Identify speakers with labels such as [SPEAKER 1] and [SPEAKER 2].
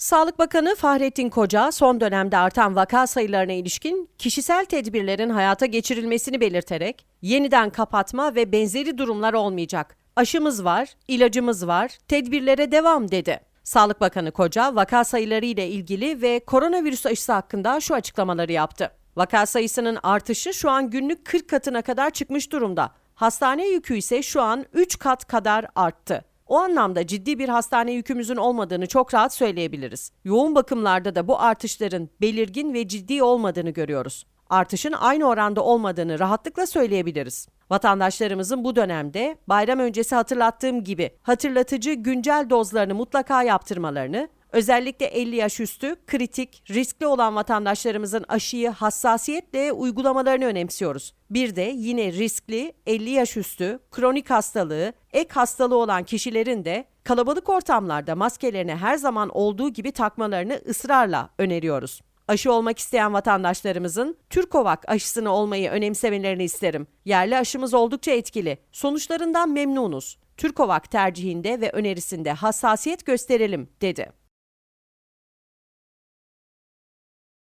[SPEAKER 1] Sağlık Bakanı Fahrettin Koca son dönemde artan vaka sayılarına ilişkin kişisel tedbirlerin hayata geçirilmesini belirterek yeniden kapatma ve benzeri durumlar olmayacak. Aşımız var, ilacımız var, tedbirlere devam dedi. Sağlık Bakanı Koca vaka sayıları ile ilgili ve koronavirüs aşısı hakkında şu açıklamaları yaptı. Vaka sayısının artışı şu an günlük 40 katına kadar çıkmış durumda. Hastane yükü ise şu an 3 kat kadar arttı. O anlamda ciddi bir hastane yükümüzün olmadığını çok rahat söyleyebiliriz. Yoğun bakımlarda da bu artışların belirgin ve ciddi olmadığını görüyoruz. Artışın aynı oranda olmadığını rahatlıkla söyleyebiliriz. Vatandaşlarımızın bu dönemde bayram öncesi hatırlattığım gibi hatırlatıcı güncel dozlarını mutlaka yaptırmalarını, özellikle 50 yaş üstü kritik, riskli olan vatandaşlarımızın aşıyı hassasiyetle uygulamalarını önemsiyoruz. Bir de yine riskli 50 yaş üstü, kronik hastalığı, ek hastalığı olan kişilerin de kalabalık ortamlarda maskelerini her zaman olduğu gibi takmalarını ısrarla öneriyoruz. Aşı olmak isteyen vatandaşlarımızın Türkovak aşısını olmayı önemsemelerini isterim. Yerli aşımız oldukça etkili. Sonuçlarından memnunuz. Türkovak tercihinde ve önerisinde hassasiyet gösterelim, dedi.